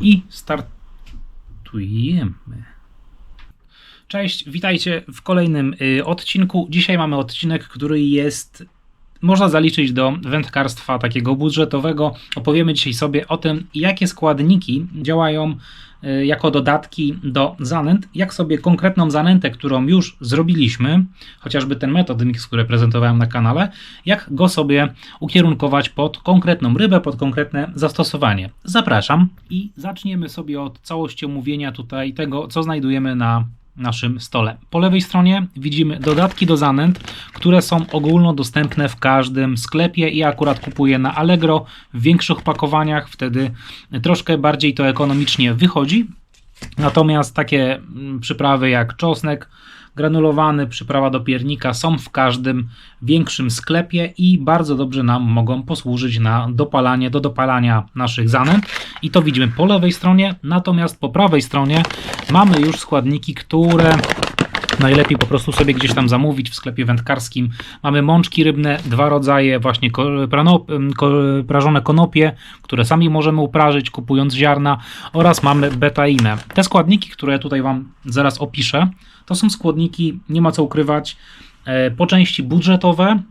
I startujemy. Cześć, witajcie w kolejnym y, odcinku. Dzisiaj mamy odcinek, który jest można zaliczyć do wędkarstwa takiego budżetowego. Opowiemy dzisiaj sobie o tym, jakie składniki działają y, jako dodatki do zanęt, jak sobie konkretną zanętę, którą już zrobiliśmy, chociażby ten metod mix, który prezentowałem na kanale, jak go sobie ukierunkować pod konkretną rybę, pod konkretne zastosowanie. Zapraszam i zaczniemy sobie od całości omówienia tutaj tego, co znajdujemy na naszym stole. Po lewej stronie widzimy dodatki do zanęt, które są ogólnodostępne w każdym sklepie. Ja akurat kupuję na Allegro w większych pakowaniach, wtedy troszkę bardziej to ekonomicznie wychodzi. Natomiast takie mm, przyprawy jak czosnek, granulowany, przyprawa do piernika są w każdym większym sklepie i bardzo dobrze nam mogą posłużyć na dopalanie, do dopalania naszych zanęt. I to widzimy po lewej stronie, natomiast po prawej stronie mamy już składniki, które Najlepiej po prostu sobie gdzieś tam zamówić w sklepie wędkarskim. Mamy mączki rybne, dwa rodzaje, właśnie prażone konopie, które sami możemy uprażyć kupując ziarna oraz mamy betainę. Te składniki, które tutaj Wam zaraz opiszę, to są składniki, nie ma co ukrywać, e, po części budżetowe,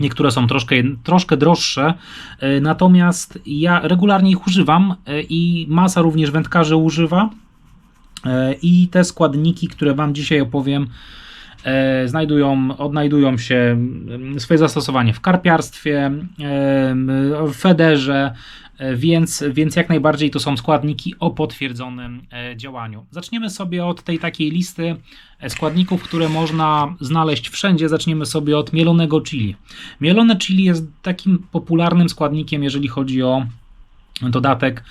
Niektóre są troszkę, troszkę droższe, e, natomiast ja regularnie ich używam e, i masa również wędkarzy używa. I te składniki, które Wam dzisiaj opowiem, znajdują, odnajdują się swoje zastosowanie w karpiarstwie, w federze, E, więc, więc jak najbardziej to są składniki o potwierdzonym e, działaniu. Zaczniemy sobie od tej takiej listy e, składników, które można znaleźć wszędzie. Zaczniemy sobie od mielonego chili. Mielone chili jest takim popularnym składnikiem, jeżeli chodzi o dodatek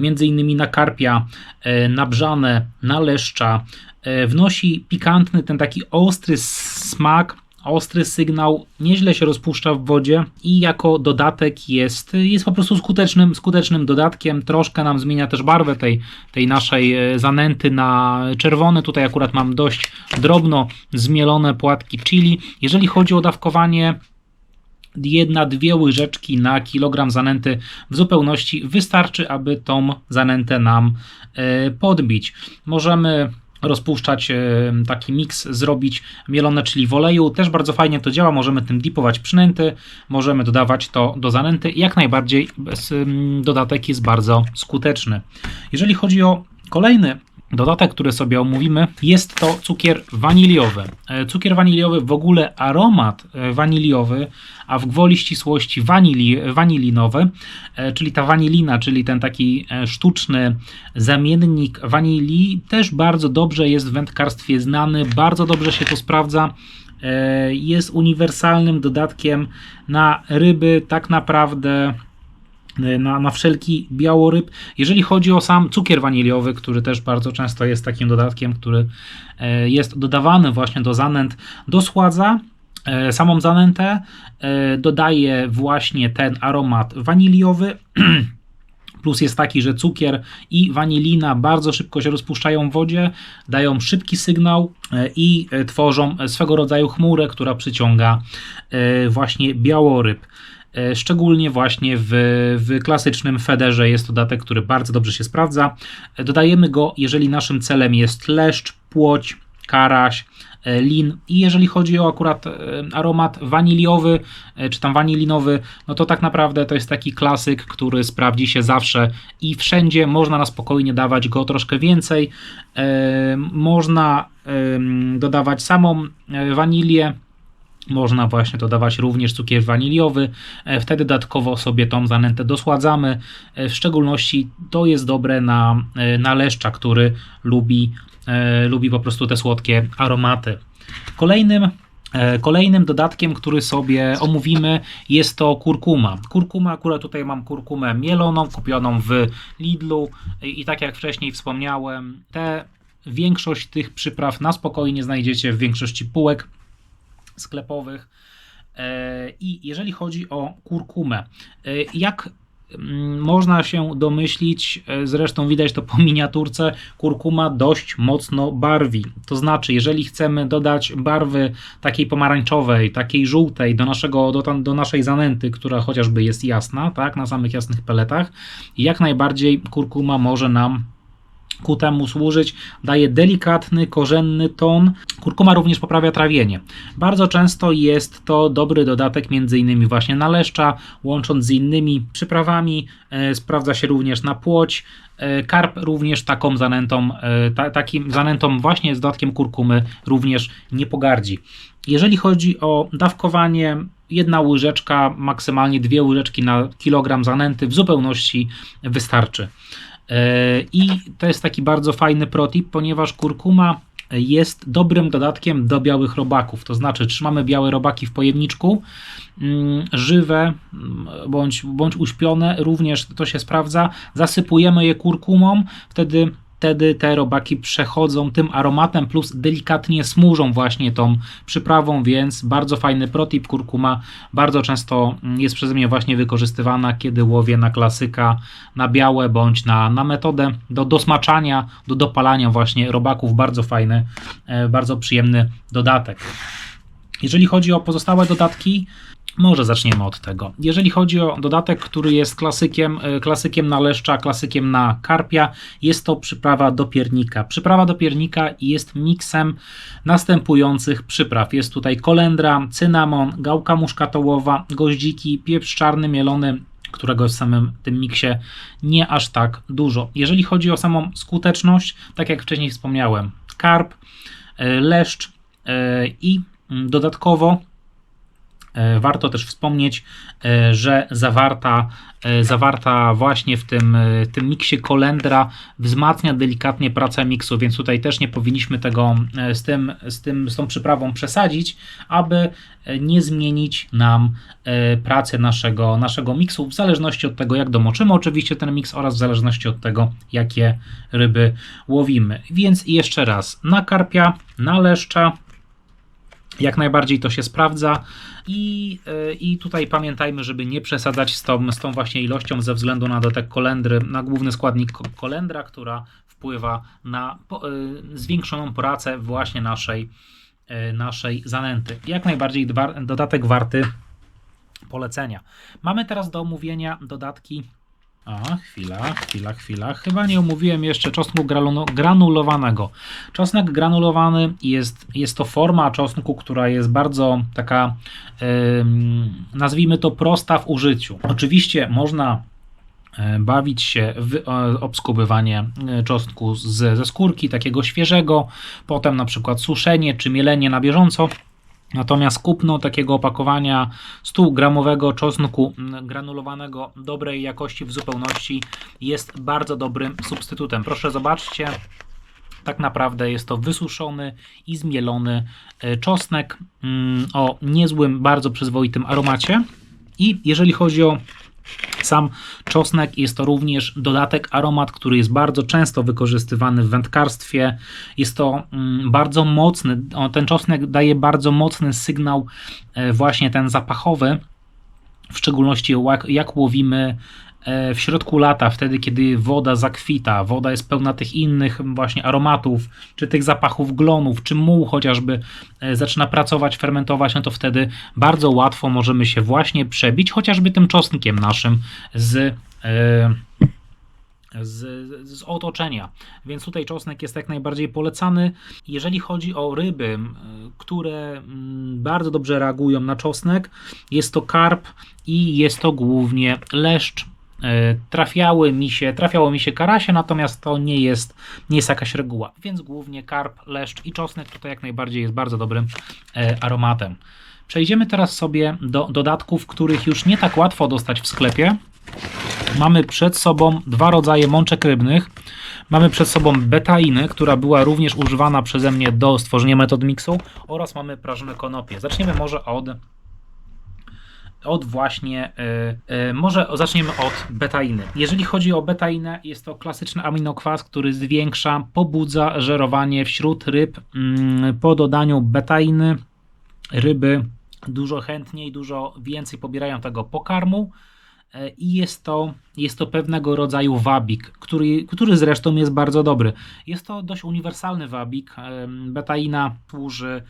między innymi na karpia, na brzane, na leszcza. Wnosi pikantny, ten taki ostry smak ostry sygnał nieźle się rozpuszcza w wodzie i jako dodatek jest, jest po prostu skutecznym, skutecznym dodatkiem. Troszkę nam zmienia też barwę tej, tej naszej e, zanęty na czerwony. Tutaj akurat mam dość drobno zmielone płatki chili. Jeżeli chodzi o dawkowanie, jedna, dwie łyżeczki na kilogram zanęty w zupełności wystarczy, aby tą zanętę nam e, podbić. Możemy rozpuszczać e, taki miks, zrobić mielone, czyli w oleju. Też bardzo fajnie to działa, możemy tym dipować przynęty, możemy dodawać to do zanęty. Jak najbardziej dodatek jest bardzo skuteczny. Jeżeli chodzi o kolejny Dodatek, który sobie omówimy, jest to cukier waniliowy. E, cukier waniliowy, w ogóle aromat e, waniliowy, a w gwoli ścisłości wanili, wanilinowy, e, czyli ta wanilina, czyli ten taki sztuczny zamiennik wanilii, też bardzo dobrze jest w wędkarstwie znany, bardzo dobrze się to sprawdza jest uniwersalnym dodatkiem na ryby, tak naprawdę na, na wszelki białoryb. Jeżeli chodzi o sam cukier waniliowy, który też bardzo często jest takim dodatkiem, który e, jest dodawany właśnie do zanęt, dosładza e, samą zanętę, dodaje właśnie ten aromat waniliowy. Plus jest taki, że cukier i wanilina bardzo szybko się rozpuszczają w wodzie, dają szybki sygnał i tworzą swego rodzaju chmurę, która przyciąga właśnie białoryb. E, szczególnie właśnie w, w klasycznym federze jest to dodatek, który bardzo dobrze się sprawdza. E, dodajemy go, jeżeli naszym celem jest leszcz, płoć, karaś, e, lin i jeżeli chodzi o akurat aromat waniliowy czy tam wanilinowy, no to tak naprawdę to jest taki klasyk, który sprawdzi się zawsze i wszędzie można na spokojnie dawać go troszkę więcej. Można dodawać samą wanilię można właśnie dodawać również cukier waniliowy, e, wtedy dodatkowo sobie tą zanętę dosładzamy. E, w szczególności to jest dobre na, e, na leszcza, który lubi, lubi po prostu te słodkie aromaty. Kolejnym Kolejnym dodatkiem, który sobie omówimy, jest to kurkuma. Kurkuma, akurat tutaj mam kurkumę mieloną, kupioną w Lidlu i tak jak wcześniej wspomniałem, te większość tych przypraw na spokojnie znajdziecie w większości półek sklepowych. E, I jeżeli chodzi o kurkumę, e, jak mm, można się domyślić, e, zresztą widać to po miniaturce, kurkuma dość mocno barwi. To znaczy, jeżeli chcemy dodać barwy takiej pomarańczowej, takiej żółtej do, naszego, do, do naszej zanęty, która chociażby jest jasna, tak, na samych jasnych peletach, jak najbardziej kurkuma może nam ku temu służyć, daje delikatny, korzenny ton. Kurkuma również poprawia trawienie. Bardzo często jest to dobry dodatek między innymi właśnie na leszcza, łącząc z innymi przyprawami. E, sprawdza się również na płoć. E, karp również taką zanętą, e, ta, takim zanętą właśnie z dodatkiem kurkumy również nie pogardzi. Jeżeli chodzi o dawkowanie, jedna łyżeczka, maksymalnie dwie łyżeczki na kilogram zanęty w zupełności wystarczy. E, I to jest taki bardzo fajny protip, ponieważ kurkuma jest dobrym dodatkiem do białych robaków. To znaczy, trzymamy białe robaki w pojemniczku, mm, żywe mm, bądź, bądź uśpione, również to się sprawdza. Zasypujemy je kurkumą, wtedy wtedy te robaki przechodzą tym aromatem, plus delikatnie smużą właśnie tą przyprawą, więc bardzo fajny protip. Kurkuma bardzo często jest przeze mnie właśnie wykorzystywana, kiedy łowię na klasyka, na białe bądź na, na metodę do dosmaczania, do dopalania właśnie robaków. Bardzo fajny, e, bardzo przyjemny dodatek. Jeżeli chodzi o pozostałe dodatki, może zaczniemy od tego. Jeżeli chodzi o dodatek, który jest klasykiem, e, klasykiem na leszcza, klasykiem na karpia, jest to przyprawa do piernika. Przyprawa do piernika jest miksem następujących przypraw. Jest tutaj kolendra, cynamon, gałka muszkatołowa, goździki, pieprz czarny mielony, którego w samym tym miksie nie aż tak dużo. Jeżeli chodzi o samą skuteczność, tak jak wcześniej wspomniałem, karp, e, leszcz e, i mm, dodatkowo warto też wspomnieć, e, że zawarta, e, zawarta właśnie w tym, tym miksie kolendra wzmacnia delikatnie pracę miksu, więc tutaj też nie powinniśmy tego z, tym, z, tym, z tą przyprawą przesadzić, aby nie zmienić nam pracy naszego, naszego miksu w zależności od tego, jak domoczymy oczywiście ten miks oraz w zależności od tego, jakie ryby łowimy. Więc jeszcze raz, na karpia, na leszcza, jak najbardziej to się sprawdza i, e, i tutaj pamiętajmy, żeby nie przesadzać z tą, z tą właśnie ilością ze względu na dotek kolendry, na główny składnik kolendra, która wpływa na e, zwiększoną pracę właśnie naszej, e, naszej zanęty. Jak najbardziej dodatek warty polecenia. Mamy teraz do omówienia dodatki a, chwila, chwila, chwila. Chyba nie omówiłem jeszcze czosnku granulowanego. Czosnek granulowany jest, jest to forma czosnku, która jest bardzo taka, nazwijmy to prosta w użyciu. Oczywiście można e, bawić się w e, obskubywanie e, czosnku z, ze skórki, takiego świeżego, potem na przykład suszenie czy mielenie na bieżąco. Natomiast kupno takiego opakowania 100 gramowego czosnku mm, granulowanego dobrej jakości w zupełności jest bardzo dobrym substytutem. Proszę zobaczcie, tak naprawdę jest to wysuszony i zmielony e, czosnek mm, o niezłym, bardzo przyzwoitym aromacie. I jeżeli chodzi o sam czosnek jest to również dodatek aromat, który jest bardzo często wykorzystywany w wędkarstwie. Jest to mm, bardzo mocny, ten czosnek daje bardzo mocny sygnał, e, właśnie ten zapachowy, w szczególności jak, łowimy E, w środku lata, wtedy kiedy woda zakwita, woda jest pełna tych innych właśnie aromatów, czy tych zapachów glonów, czy muł chociażby e, zaczyna pracować, fermentować, no to wtedy bardzo łatwo możemy się właśnie przebić chociażby tym czosnkiem naszym z e, z, z, otoczenia. Więc tutaj czosnek jest jak najbardziej polecany. Jeżeli chodzi o ryby, które bardzo dobrze reagują na czosnek, jest to karp i jest to głównie leszcz E, trafiały mi się, trafiało mi się karasie, natomiast to nie jest, nie jest jakaś reguła, więc głównie karp, leszcz i czosnek tutaj jak najbardziej jest bardzo dobrym e, aromatem. Przejdziemy teraz sobie do dodatków, których już nie tak łatwo dostać w sklepie. Mamy przed sobą dwa rodzaje mączek rybnych. Mamy przed sobą betainę, która była również używana przeze mnie do stworzenia metod mixu oraz mamy prażone konopie. Zaczniemy może od od właśnie, yy, może zaczniemy od betainy. Jeżeli chodzi o betainę, jest to klasyczny aminokwas, który zwiększa, pobudza żerowanie wśród ryb. Yy, po dodaniu betainy ryby dużo chętniej, dużo więcej pobierają tego pokarmu i jest to, jest to pewnego rodzaju wabik, który, który zresztą jest bardzo dobry. Jest to dość uniwersalny wabik. E, betaina służy,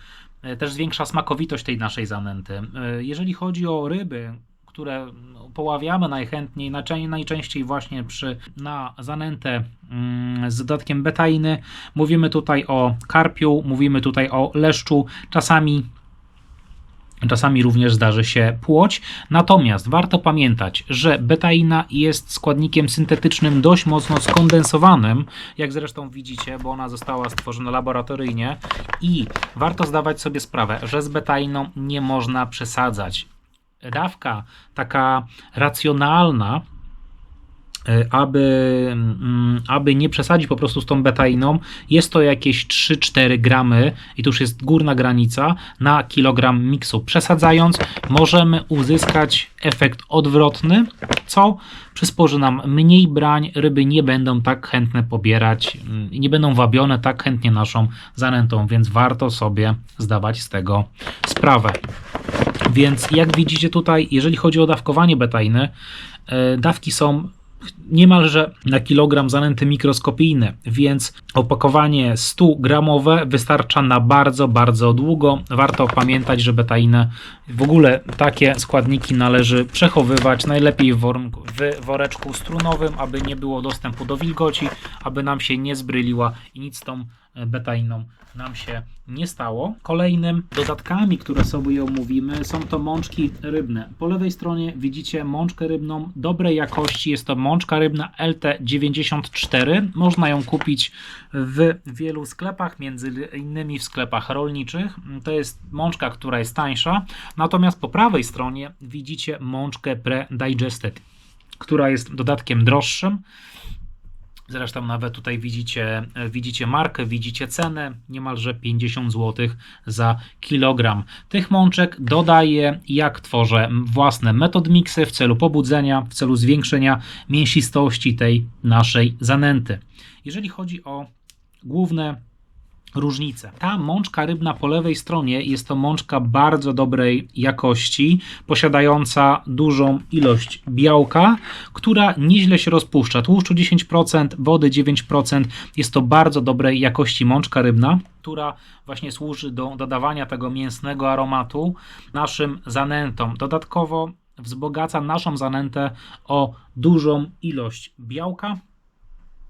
e, też zwiększa smakowitość tej naszej zanęty. Jeżeli chodzi o ryby, które poławiamy najchętniej, najczęściej właśnie przy, na zanętę mm, z dodatkiem betainy. Mówimy tutaj o karpiu, mówimy tutaj o leszczu, czasami Czasami również zdarzy się płoć. Natomiast warto pamiętać, że betaina jest składnikiem syntetycznym dość mocno skondensowanym, jak zresztą widzicie, bo ona została stworzona laboratoryjnie i warto zdawać sobie sprawę, że z betainą nie można przesadzać dawka taka racjonalna, aby, mm, aby nie przesadzić po prostu z tą betainą, jest to jakieś 3-4 gramy i to już jest górna granica na kilogram miksu. Przesadzając, możemy uzyskać efekt odwrotny, co przysporzy nam mniej brań, ryby nie będą tak chętne pobierać, mm, nie będą wabione tak chętnie naszą zanętą, więc warto sobie zdawać z tego sprawę. Więc jak widzicie tutaj, jeżeli chodzi o dawkowanie betainy, e, dawki są niemalże na kilogram zanęty mikroskopijne, więc opakowanie 100 gramowe wystarcza na bardzo, bardzo długo. Warto pamiętać, że betainę, w ogóle takie składniki należy przechowywać najlepiej w, woreczku strunowym, aby nie było dostępu do wilgoci, aby nam się nie zbryliła i nic z tą betainą nam się nie stało. Kolejnym dodatkami, które sobie omówimy, są to mączki rybne. Po lewej stronie widzicie mączkę rybną dobrej jakości. Jest to mączka rybna LT94. Można ją kupić w wielu sklepach, między innymi w sklepach rolniczych. To jest mączka, która jest tańsza. Natomiast po prawej stronie widzicie mączkę pre-digested, która jest dodatkiem droższym. Zresztą nawet tutaj widzicie, widzicie markę, widzicie cenę, niemalże 50 zł za kilogram. Tych mączek dodaję, jak tworzę własne metod miksy w celu pobudzenia, w celu zwiększenia mięsistości tej naszej zanęty. Jeżeli chodzi o główne różnice. Ta mączka rybna po lewej stronie jest to mączka bardzo dobrej jakości, posiadająca dużą ilość białka, która nieźle się rozpuszcza. Tłuszczu 10%, wody 9%. Jest to bardzo dobrej jakości mączka rybna, która właśnie służy do dodawania tego mięsnego aromatu naszym zanętom. Dodatkowo wzbogaca naszą zanętę o dużą ilość białka,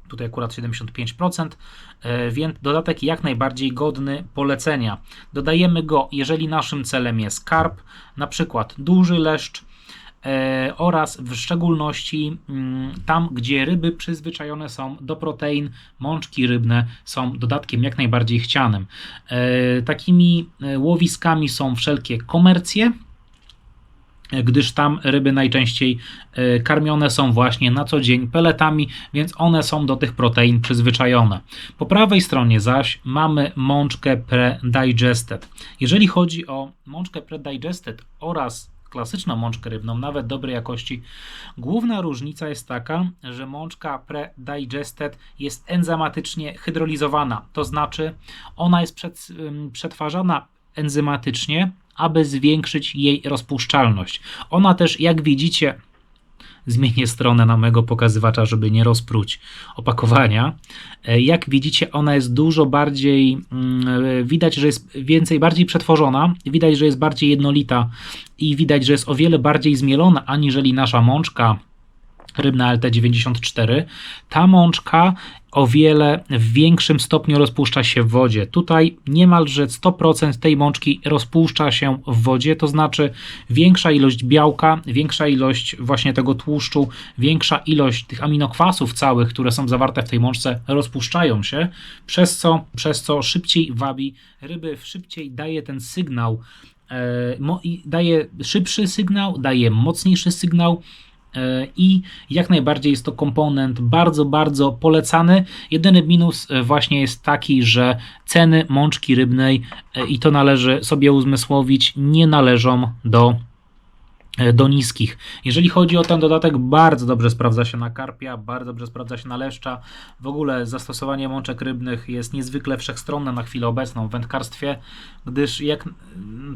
tutaj akurat 75%, e, więc dodatek jak najbardziej godny polecenia. Dodajemy go, jeżeli naszym celem jest karp, na przykład duży leszcz, e, oraz w szczególności mm, tam, gdzie ryby przyzwyczajone są do protein, mączki rybne są dodatkiem jak najbardziej chcianym. E, takimi łowiskami są wszelkie komercje, gdyż tam ryby najczęściej e, karmione są właśnie na co dzień peletami, więc one są do tych protein przyzwyczajone. Po prawej stronie zaś mamy mączkę pre-digested. Jeżeli chodzi o mączkę pre-digested oraz klasyczną mączkę rybną, nawet dobrej jakości, główna różnica jest taka, że mączka pre-digested jest enzymatycznie hydrolizowana, to znaczy ona jest przetwarzana enzymatycznie aby zwiększyć jej rozpuszczalność. Ona też, jak widzicie, zmienię stronę na mego pokazywacza, żeby nie rozpróć opakowania. E, jak widzicie, ona jest dużo bardziej, mm, widać, że jest więcej, bardziej przetworzona, widać, że jest bardziej jednolita i widać, że jest o wiele bardziej zmielona aniżeli nasza mączka rybna LT94. Ta mączka o wiele w większym stopniu rozpuszcza się w wodzie. Tutaj niemalże 100% tej mączki rozpuszcza się w wodzie, to znaczy większa ilość białka, większa ilość właśnie tego tłuszczu, większa ilość tych aminokwasów całych, które są zawarte w tej mączce, rozpuszczają się, przez co, przez co szybciej wabi ryby, szybciej daje ten sygnał, e, daje szybszy sygnał, daje mocniejszy sygnał, i jak najbardziej jest to komponent bardzo, bardzo polecany. Jedyny minus e, właśnie jest taki, że ceny mączki rybnej, e, i to należy sobie uzmysłowić, nie należą do e, do niskich. Jeżeli chodzi o ten dodatek, bardzo dobrze sprawdza się na karpia, bardzo dobrze sprawdza się na leszcza. W ogóle zastosowanie mączek rybnych jest niezwykle wszechstronne na chwilę obecną w wędkarstwie, gdyż jak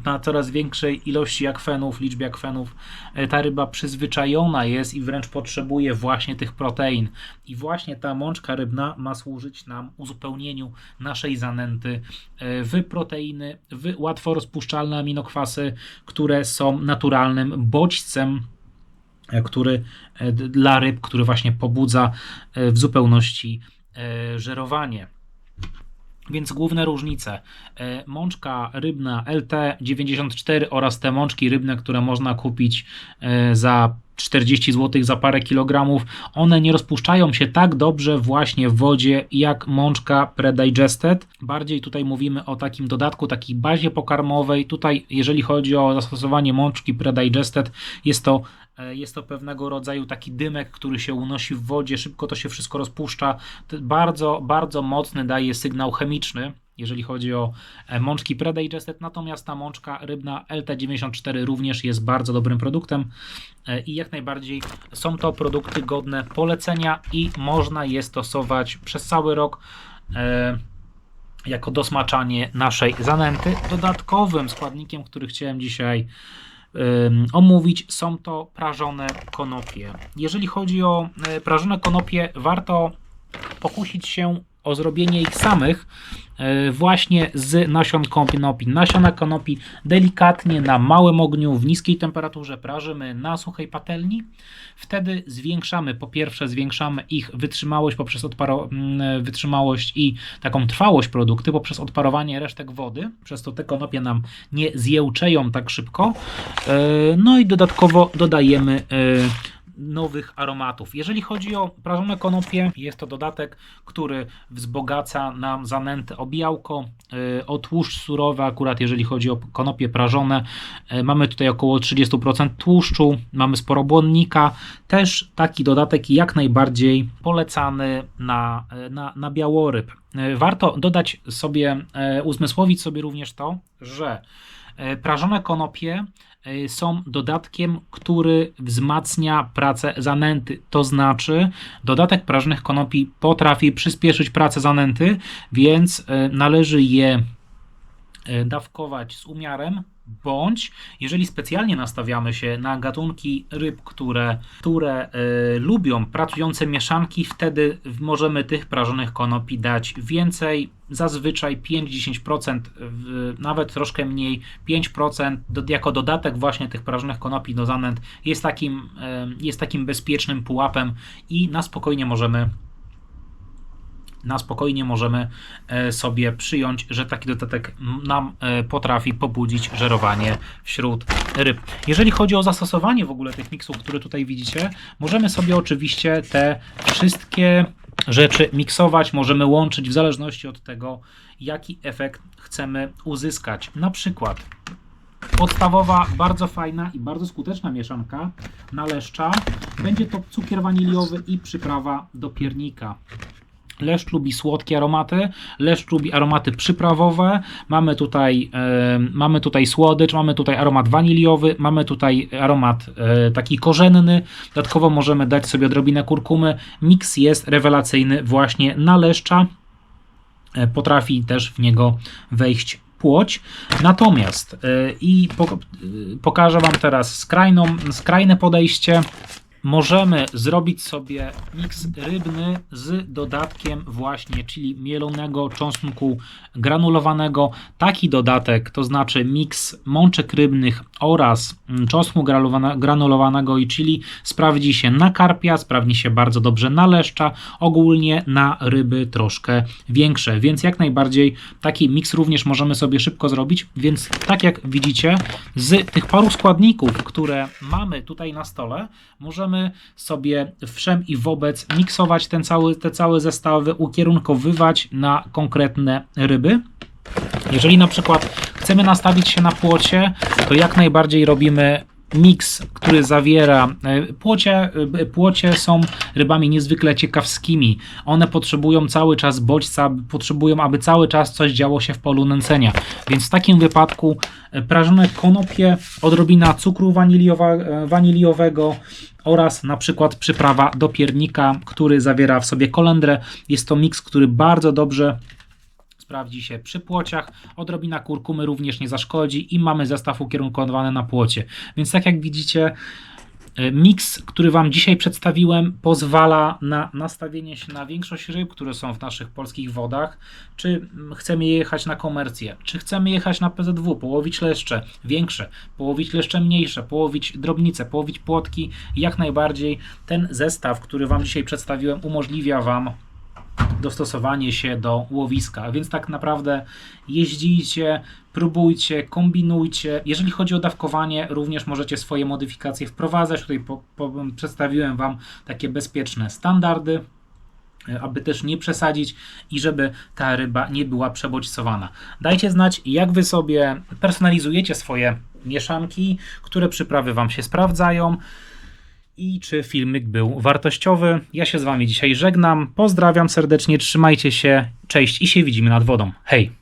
na coraz większej ilości akwenów, liczbie akwenów, e, ta ryba przyzwyczajona jest i wręcz potrzebuje właśnie tych protein. I właśnie ta mączka rybna ma służyć nam uzupełnieniu naszej zanęty e, w proteiny, w łatwo rozpuszczalne aminokwasy, które są naturalnym bodźcem e, który dla ryb, który właśnie pobudza w zupełności żerowanie. Więc główne różnice. E, mączka rybna LT94 oraz te mączki rybne, które można kupić e, za 40 zł za parę kilogramów, one nie rozpuszczają się tak dobrze właśnie w wodzie jak mączka Predigested. Bardziej tutaj mówimy o takim dodatku, takiej bazie pokarmowej. Tutaj, jeżeli chodzi o zastosowanie mączki Predigested, jest to E, jest to pewnego rodzaju taki dymek, który się unosi w wodzie, szybko to się wszystko rozpuszcza. Bardzo, bardzo mocny daje sygnał chemiczny, jeżeli chodzi o e, mączki Predigested, natomiast ta mączka rybna LT94 również jest bardzo dobrym produktem e, i jak najbardziej są to produkty godne polecenia i można je stosować przez cały rok jako dosmaczanie naszej zanęty. Dodatkowym składnikiem, który chciałem dzisiaj omówić, są to prażone konopie. Jeżeli chodzi o e, prażone konopie, warto pokusić się o zrobienie ich samych e, właśnie z nasion konopi. Nasiona konopi delikatnie na małym ogniu w niskiej temperaturze prażymy na suchej patelni. Wtedy zwiększamy, po pierwsze zwiększamy ich wytrzymałość poprzez odparo, mm, wytrzymałość i taką trwałość produkty poprzez odparowanie resztek wody, przez to te konopie nam nie zjełczeją tak szybko. E, no i dodatkowo dodajemy e, nowych aromatów. Jeżeli chodzi o prażone konopie, jest to dodatek, który wzbogaca nam zanętę o białko, y, o tłuszcz surowy, akurat jeżeli chodzi o konopie prażone. Y, mamy tutaj około 30% tłuszczu, mamy sporo błonnika. Też taki dodatek jak najbardziej polecany na, y, na, na białoryb. Warto dodać sobie, uzmysłowić sobie również to, że prażone konopie E, są dodatkiem, który wzmacnia pracę zanęty. To znaczy, dodatek prażnych konopi potrafi przyspieszyć pracę zanęty, więc e, należy je e, dawkować z umiarem, bądź jeżeli specjalnie nastawiamy się na gatunki ryb, które, które y, lubią pracujące mieszanki, wtedy możemy tych prażonych konopi dać więcej, zazwyczaj 5-10%, nawet troszkę mniej, 5% do, jako dodatek właśnie tych prażonych konopi do zanęt jest takim, jest takim bezpiecznym pułapem i na spokojnie możemy na spokojnie możemy e, sobie przyjąć, że taki dodatek nam e, potrafi pobudzić żerowanie wśród ryb. Jeżeli chodzi o zastosowanie w ogóle tych miksów, które tutaj widzicie, możemy sobie oczywiście te wszystkie rzeczy miksować, możemy łączyć w zależności od tego, jaki efekt chcemy uzyskać. Na przykład podstawowa, bardzo fajna i bardzo skuteczna mieszanka na będzie to cukier waniliowy i przyprawa do piernika. Leszcz lubi słodkie aromaty, leszcz lubi aromaty przyprawowe. Mamy tutaj, e, mamy tutaj słodycz, mamy tutaj aromat waniliowy, mamy tutaj aromat e, taki korzenny. Dodatkowo możemy dać sobie odrobinę kurkumy. Miks jest rewelacyjny właśnie na leszcza. E, potrafi też w niego wejść płoć. Natomiast e, i po, e, pokażę Wam teraz skrajną, skrajne podejście możemy zrobić sobie miks rybny z dodatkiem właśnie, czyli mielonego czosnku granulowanego. Taki dodatek, to znaczy miks mączek rybnych oraz czosnku granulowanego i chili sprawdzi się na karpia, sprawdzi się bardzo dobrze na leszcza, ogólnie na ryby troszkę większe, więc jak najbardziej taki miks również możemy sobie szybko zrobić, więc tak jak widzicie z tych paru składników, które mamy tutaj na stole, możemy możemy sobie wszem i wobec miksować ten cały, te całe zestawy, ukierunkowywać na konkretne ryby. Jeżeli na przykład chcemy nastawić się na płocie, to jak najbardziej robimy miks, który zawiera e, płocie. e, Płocie są rybami niezwykle ciekawskimi. One potrzebują cały czas bodźca, potrzebują, aby cały czas coś działo się w polu nęcenia. Więc w takim wypadku e, prażone konopie, odrobina cukru waniliowa, waniliowego oraz na przykład przyprawa do piernika, który zawiera w sobie kolendrę. Jest to miks, który bardzo dobrze sprawdzi się przy płociach. Odrobina kurkumy również nie zaszkodzi i mamy zestaw ukierunkowany na płocie. Więc tak jak widzicie, e, miks, który Wam dzisiaj przedstawiłem, pozwala na nastawienie się na większość ryb, które są w naszych polskich wodach. Czy chcemy jechać na komercję, czy chcemy jechać na PZW, połowić leszcze większe, połowić leszcze mniejsze, połowić drobnice, połowić płotki. Jak najbardziej ten zestaw, który Wam dzisiaj przedstawiłem, umożliwia Wam dostosowanie się do łowiska. Więc tak naprawdę jeździcie, próbujcie, kombinujcie. Jeżeli chodzi o dawkowanie, również możecie swoje modyfikacje wprowadzać. Tutaj po, po, przedstawiłem Wam takie bezpieczne standardy e, aby też nie przesadzić i żeby ta ryba nie była przebodźcowana. Dajcie znać, jak Wy sobie personalizujecie swoje mieszanki, które przyprawy Wam się sprawdzają i czy filmik był wartościowy. Ja się z Wami dzisiaj żegnam. Pozdrawiam serdecznie, trzymajcie się, cześć i się widzimy nad wodą. Hej!